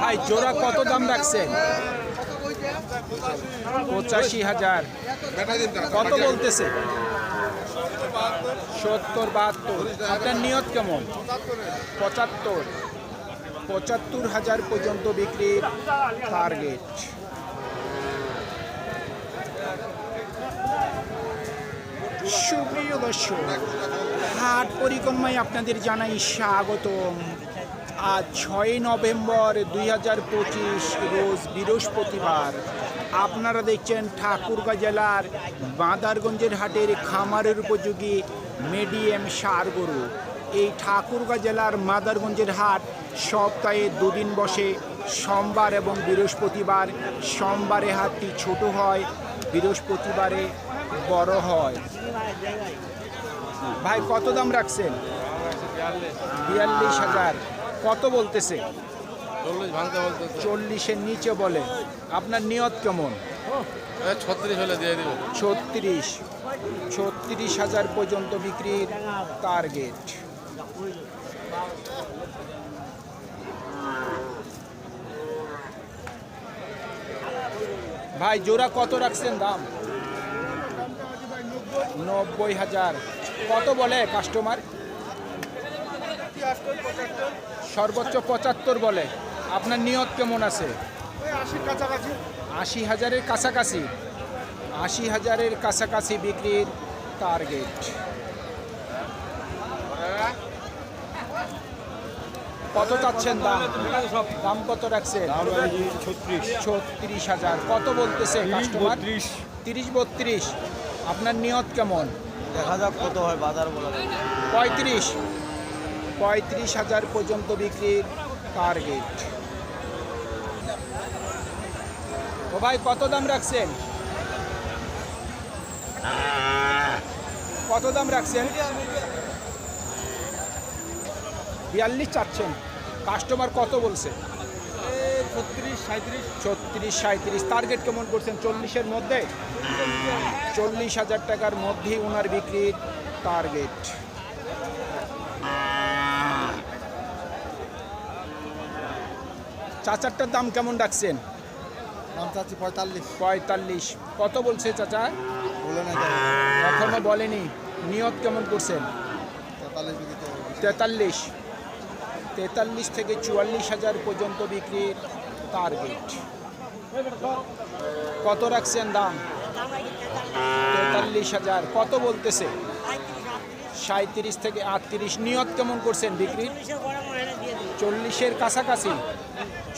ভাই, জোড়া কত দাম রাখছেন? পঁচাশি হাজার। কত বলতেছে? সত্তর, বাহাত্তর। আপনার নিয়ত কেমন? পঁচাত্তর। পঁচাত্তর হাজার পর্যন্ত বিক্রির টার্গেট সুপ্রিয় দর্শক, হাট পরিক্রমায় আপনাদের জানাই স্বাগতম। আজ ছয় নভেম্বর দুই হাজার পঁচিশ, রোজ বৃহস্পতিবার। আপনারা দেখছেন ঠাকুরগাঁ জেলার বাঁদারগঞ্জের হাটের খামারের উপযোগী মিডিয়াম সার গরু। এই ঠাকুরগাঁ জেলার মাদারগঞ্জের হাট সপ্তাহে দুদিন বসে। সোমবার এবং বৃহস্পতিবার সোমবারে হাটটি ছোট হয়, বৃহস্পতিবারে বড় হয়। ভাই কত দাম রাখছেন? বিয়াল্লিশ হাজার। কত বলতেছে? চল্লিশের নিচে বলে। আপনার নিয়ত কেমন? ছত্রিশ হলে দিয়ে দিব। ছত্রিশ। ছত্রিশ হাজার পর্যন্ত বিক্রির টার্গেট ভাই জোড়া কত রাখছেন দাম? নব্বই হাজার। কত বলে কাস্টমার সর্বোচ্চ পঁচাত্তর বলে। আপনার নিয়ত কেমন আছে? আশি হাজারের কাছাকাছি। আশি হাজারের কাছাকাছি বিক্রির টার্গেট কত চাচ্ছেন দাম? দাম কত রাখছেন? ছত্রিশ। ছত্রিশ হাজার। কত বলতেছে কাস্টমার তিরিশ বত্রিশ। আপনার নিয়ত কেমন? দেখা যাক কত হয় বাজার বলা পঁয়ত্রিশ। পঁয়ত্রিশ হাজার পর্যন্ত বিক্রির টার্গেট ও ভাই কত দাম রাখছেন? কত দাম রাখছেন? বিয়াল্লিশ চাচ্ছেন। কাস্টমার কত বলছে? ছত্রিশ সাঁত্রিশ ছত্রিশ সাঁত্রিশ টার্গেট কেমন করছেন? চল্লিশের মধ্যে? চল্লিশ হাজার টাকার মধ্যেই ওনার বিক্রির টার্গেট চাচারটার দাম কেমন দাম চাচ্ছি পঁয়তাল্লিশ। পঁয়তাল্লিশ। কত বলছে চাচা? বলে না এখনও বলেনি। নিয়ত কেমন করছেন? তেতাল্লিশ তেতাল্লিশ। তেতাল্লিশ থেকে চুয়াল্লিশ হাজার পর্যন্ত বিক্রির টার্গেট কত রাখছেন দাম? তেতাল্লিশ হাজার। কত বলতেছে? সাঁত্রিশ থেকে আটত্রিশ। নিয়ত কেমন করছেন বিক্রির চল্লিশের কাছাকাছি।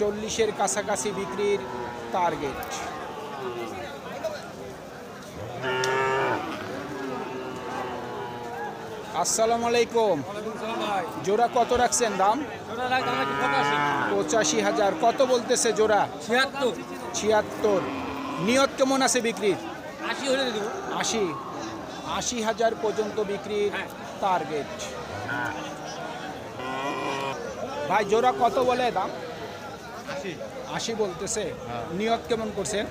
চল্লিশের কাছাকাছি বিক্রির টার্গেট আসসালামু আলাইকুম। জোড়া কত রাখছেন দাম? পঁচাশি? হাজার। কত বলতেছে জোড়া? ছিয়াত্তর। ছিয়াত্তর। নিয়ত কেমন আছে বিক্রির? আশি হলে আশি। আশি হাজার পর্যন্ত বিক্রির টার্গেট ভাই জোড়া কত বলে দাম? আশি। বলতেছে। নিয়ত কেমন করছেন?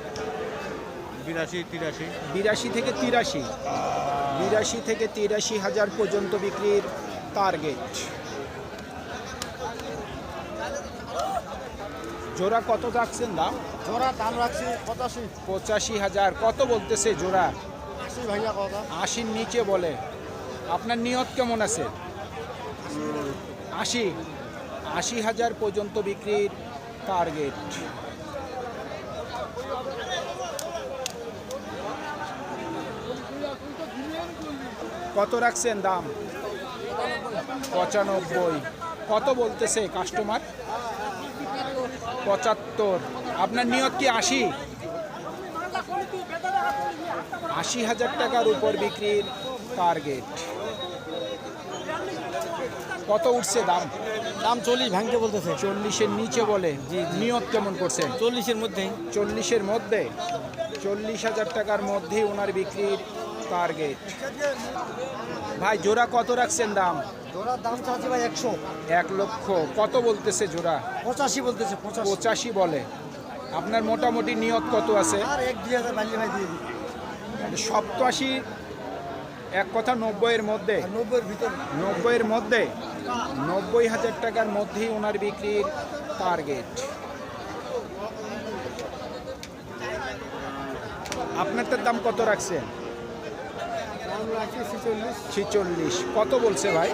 বিরাশি তিরাশি। বিরাশি থেকে তিরাশি। বিরাশি থেকে তিরাশি হাজার পর্যন্ত বিক্রির টার্গেট জোড়া কত রাখছেন দাম? জোড়া দাম রাখছি পঁচাশি। পঁচাশি হাজার। কত বলতেছে জোড়া? আশি ভাইয়া কথা। আশির নিচে বলে। আপনার নিয়ত কেমন আছে? আশি। আশি হাজার পর্যন্ত বিক্রির টার্গেট কত রাখছেন দাম? পঁচানব্বই। কত বলতেছে কাস্টমার পঁচাত্তর। আপনার নিয়ত কি আশি? আশি হাজার টাকার উপর বিক্রির টার্গেট কত উঠছে দাম? দাম চল্লিশ ভাঙতে বলতেছে। চল্লিশের নিচে বলে। নিয়ত কেমন করছেন চল্লিশের মধ্যে চল্লিশের মধ্যে? চল্লিশ হাজার টাকার মধ্যেই ওনার বিক্রির টার্গেট ভাই জোড়া কত রাখছেন দাম? জোড়ার দাম চাচ্ছি ভাই একশো। এক লক্ষ। কত বলতেছে জোড়া? পঁচাশি বলতেছে পঁচাশি। বলে। আপনার মোটামুটি নিয়ত কত আছে? আর এক দুই হাজার বাড়লি ভাই দিয়ে দিই। সপ্তাশি এক কথা নব্বইয়ের মধ্যে? নব্বইয়ের ভিতরে। নব্বইয়ের মধ্যে? নব্বই হাজার টাকার মধ্যেই ওনার বিক্রির টার্গেট আপনারটার দাম কত রাখছেন? ছিচল্লিশ। কত বলছে ভাই?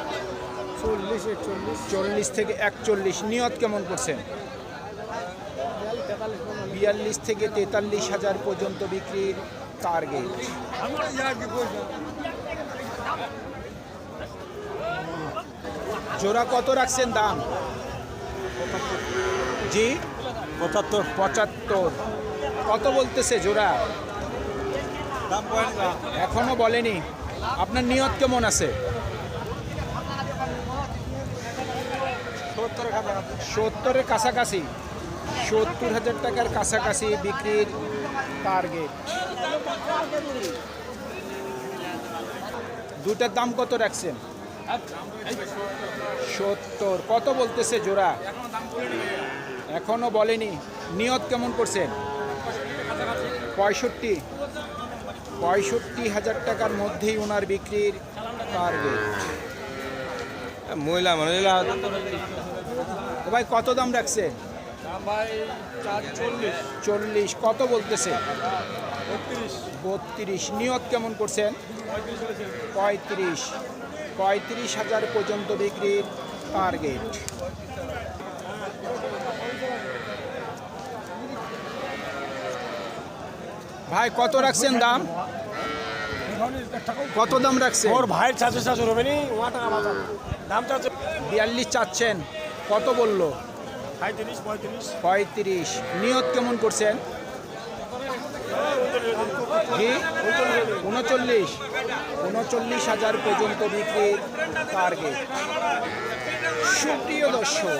চল্লিশ একচল্লিশ। চল্লিশ থেকে একচল্লিশ। নিয়ত কেমন করছেন বিয়াল্লিশ থেকে তেতাল্লিশ হাজার পর্যন্ত বিক্রির টার্গেট জোড়া কত রাখছেন দাম? জি? পঁচাত্তর। পঁচাত্তর। কত বলতেছে জোড়া? এখনও বলেনি। আপনার নিয়ত কেমন আছে? সত্তরের কাছাকাছি। সত্তর হাজার টাকার কাছাকাছি বিক্রির টার্গেট দুটার দাম কত রাখছেন? সত্তর। কত বলতেছে জোড়া? এখনও বলেনি। নিয়ত কেমন করছেন? পঁয়ষট্টি। পঁয়ষট্টি হাজার টাকার মধ্যেই ওনার বিক্রির টার্গেট মহিলা মানে তো ভাই কত দাম রাখছে? চল্লিশ। কত বলতেছে? বত্রিশ। বত্রিশ নিয়ত কেমন করছেন? পঁয়ত্রিশ পঁয়ত্রিশ হাজার পর্যন্ত বিক্রির টার্গেট ভাই কত রাখছেন দাম? কত দাম রাখছেন? ওর ভাইয়ের চাচু চাচু হবে নি দাম চাচু বিয়াল্লিশ চাচ্ছেন। কত বলল? পঁয়ত্রিশ নিয়ত কেমন করছেন? উনচল্লিশ। উনচল্লিশ হাজার পর্যন্ত বিক্রির টার্গেট সুপ্রিয় দর্শক